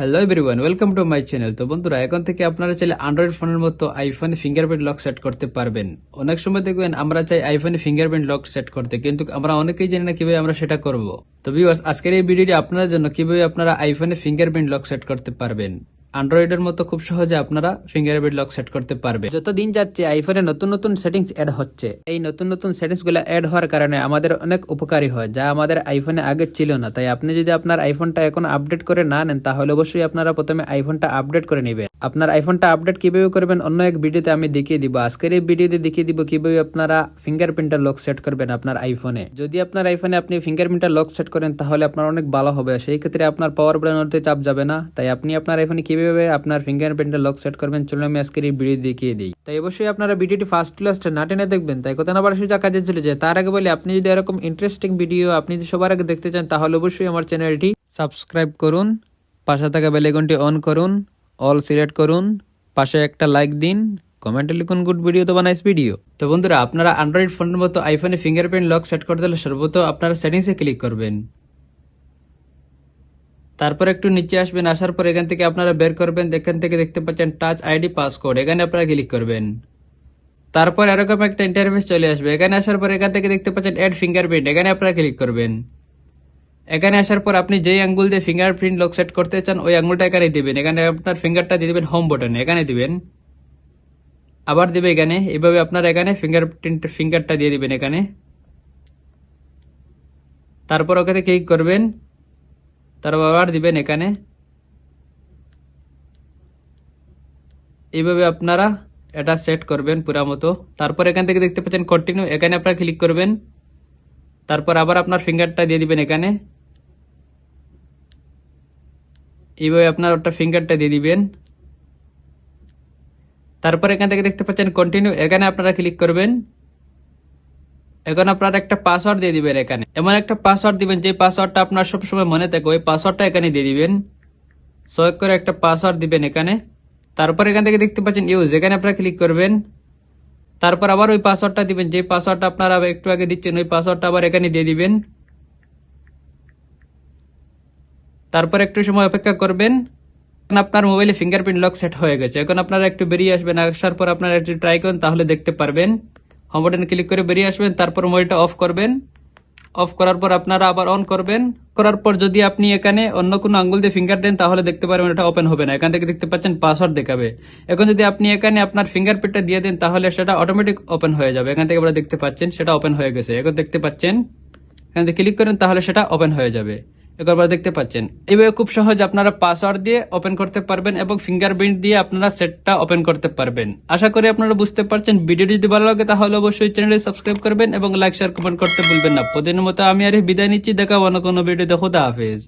Hello everyone welcome to my channel তো বন্ধুরা, এখন থেকে আপনারা চাইলে অ্যান্ড্রয়েড ফোনের মতো আইফোনে ফিঙ্গারপ্রিন্ট লক সেট করতে পারবেন। অনেক সময় দেখবেন আমরা চাই আইফোনে ফিঙ্গারপ্রিন্ট লক সেট করতে, কিন্তু আমরা অনেকেই জানি না কীভাবে আমরা সেটা করব। তো আজকের এই ভিডিওটি আপনার জন্য কীভাবে আপনারা আইফোনে ফিঙ্গারপ্রিন্ট লক সেট করতে পারবেন। অ্যান্ড্রয়েডের মতো খুব সহজে আপনারা ফিঙ্গারপ্রিন্ট লক সেট করতে পারবেন যত দিন যাচ্ছে আইফোনে নতুন নতুন সেটিংস অ্যাড হচ্ছে। এই নতুন নতুন সেটিংসগুলো অ্যাড হওয়ার কারণে আমাদের অনেক উপকারী হয়, যা আমাদের আইফোনে আগে ছিল না। তাই আপনি যদি আপনার আইফোনটা এখন আপডেট করে না নেন, তাহলে অবশ্যই আপনারা প্রথমে আইফোনটা আপডেট করে নেবেন। আপনার আইফোনটা আপডেট কীভাবে করবেন, অন্য এক ভিডিওতে আমি দেখিয়ে দিব। আজকের এই ভিডিওতে দেখিয়ে দিব কীভাবে আপনারা ফিঙ্গারপ্রিন্টার লক সেট করবেন আপনার আইফোনে যদি আপনার আইফোনে আপনি ফিঙ্গারপ্রিন্টার লক সেট করেন, তাহলে আপনার অনেক ভালো হবে। সেই ক্ষেত্রে আপনার পাওয়ার প্ল্যানতে চাপ যাবে না। তাই আপনি আপনার আইফোনে কীভাবে আপনার ফিঙ্গারপ্রিন্টার লক সেট করবেন, চলুন আমি আজকের এই ভিডিও দেখিয়ে দিই। তাই অবশ্যই আপনারা ভিডিওটি ফার্স্ট লাস্ট না টেনে দেখবেন। তাই কথা না বলা সোজা কাজে চলে যায়। তার আগে বলে, আপনি যদি এরকম ইন্টারেস্টিং ভিডিও আপনি যদি সবার আগে দেখতে চান, তাহলে অবশ্যই আমার চ্যানেলটি সাবস্ক্রাইব করুন, পাশে থাকা বেলেগনটি অন করুন অল সিলেক্ট করুন, পাশে একটা লাইক দিন কমেন্টে লিখুন গুড ভিডিও তো নাইস ভিডিও তো বন্ধুরা, আপনারা অ্যান্ড্রয়েড ফোনের মতো আইফোনে ফিঙ্গারপ্রিন্ট লক সেট করতে হলে সর্বপ্রথম আপনারা সেটিংসে ক্লিক করবেন। তারপর একটু নিচে আসবেন, আসার পর এখান থেকে আপনারা বের করবেন এখান থেকে দেখতে পাচ্ছেন টাচ আইডি পাসকোড এখানে আপনারা ক্লিক করবেন। তারপর এরকম একটা ইন্টারফেস চলে আসবে, এখানে আসার পর এখান থেকে দেখতে পাচ্ছেন অ্যাড ফিঙ্গারপ্রিন্ট এখানে আপনারা ক্লিক করবেন। এখানে আসার পর আপনি যেই আঙ্গুল দিয়ে ফিঙ্গারপ্রিন্ট লক সেট করতে চান, ওই আঙ্গুলটা এখানে দিবেন। এখানে আপনার ফিঙ্গারটা দিয়ে দেবেন হোম বাটনে এখানে দিবেন। আবার দিবে এখানে, এভাবে আপনার এখানে ফিঙ্গারপ্রিন্ট ফিঙ্গারটা দিয়ে দিবেন এখানে। তারপর ওখানে ক্লিক করবেন। তারপর আবার দিবেন এখানে। এইভাবে আপনারা এটা সেট করবেন পুরা মতো। তারপর এখান থেকে দেখতে পাচ্ছেন কন্টিনিউ এখানে আপনারা ক্লিক করবেন। তারপর আবার আপনার ফিঙ্গারটা দিয়ে দিবেন এখানে। এইভাবে আপনার ওটা ফিঙ্গারটা দিয়ে দিবেন। তারপর এখান থেকে দেখতে পাচ্ছেন কন্টিনিউ এখানে আপনারা ক্লিক করবেন। এখন আপনার একটা পাসওয়ার্ড দিয়ে দিবেন এখানে। এমন একটা পাসওয়ার্ড দিবেন, যে পাসওয়ার্ডটা আপনার সবসময় মনে থাকে, ওই পাসওয়ার্ডটা এখানে দিয়ে দিবেন। সয়েক করে একটা পাসওয়ার্ড দিবেন এখানে। তারপর এখান থেকে দেখতে পাচ্ছেন ইউজ এখানে আপনারা ক্লিক করবেন। তারপর আবার ওই পাসওয়ার্ডটা দিবেন, যে পাসওয়ার্ডটা আপনারা একটু আগে দিচ্ছেন, ওই পাসওয়ার্ডটা আবার এখানে দিয়ে দিবেন। তারপর একটু সময় অপেক্ষা করবেন। আপনার মোবাইলে ফিঙ্গারপ্রিন্ট লক সেট হয়ে গেছে। এখন আপনারা একটু বেরিয়ে আসবেন, আসার পর আপনারা একটু ট্রাই করেন, তাহলে দেখতে পারবেন। হোম বাটনে ক্লিক করে বেরিয়ে আসবেন, তারপর মোবাইলটা অফ করবেন। অফ করার পর আপনারা আবার অন করবেন। করার পর যদি আপনি এখানে অন্য কোনো আঙ্গুল দিয়ে ফিঙ্গার দেন, তাহলে দেখতে পারবেন এটা ওপেন হবে না। এখান থেকে দেখতে পাচ্ছেন পাসওয়ার্ড দেখাবে। এখন যদি আপনি এখানে আপনার ফিঙ্গারপ্রিন্টটা দিয়ে দেন, তাহলে সেটা অটোমেটিক ওপেন হয়ে যাবে। এখান থেকে আপনারা দেখতে পাচ্ছেন সেটা ওপেন হয়ে গেছে। এখন দেখতে পাচ্ছেন, এখান থেকে ক্লিক করেন, তাহলে সেটা ওপেন হয়ে যাবে। আপনারা দেখতে পাচ্ছেন। এইভাবে খুব সহজ আপনারা পাসওয়ার্ড দিয়ে ওপেন করতে পারবেন এবং ফিঙ্গারপ্রিন্ট দিয়ে আপনারা সেটটা ওপেন করতে পারবেন। আশা করি আপনারা বুঝতে পারছেন। ভিডিওটি যদি ভালো লাগে তাহলে অবশ্যই চ্যানেলটি সাবস্ক্রাইব করবেন এবং লাইক শেয়ার কমেন্ট করতে ভুলবেন না। প্রতিদিনের মতো আমি আর বিদায় নিচ্ছি। দেখা অন্য কোনো ভিডিও দেখো দা হাফেজ।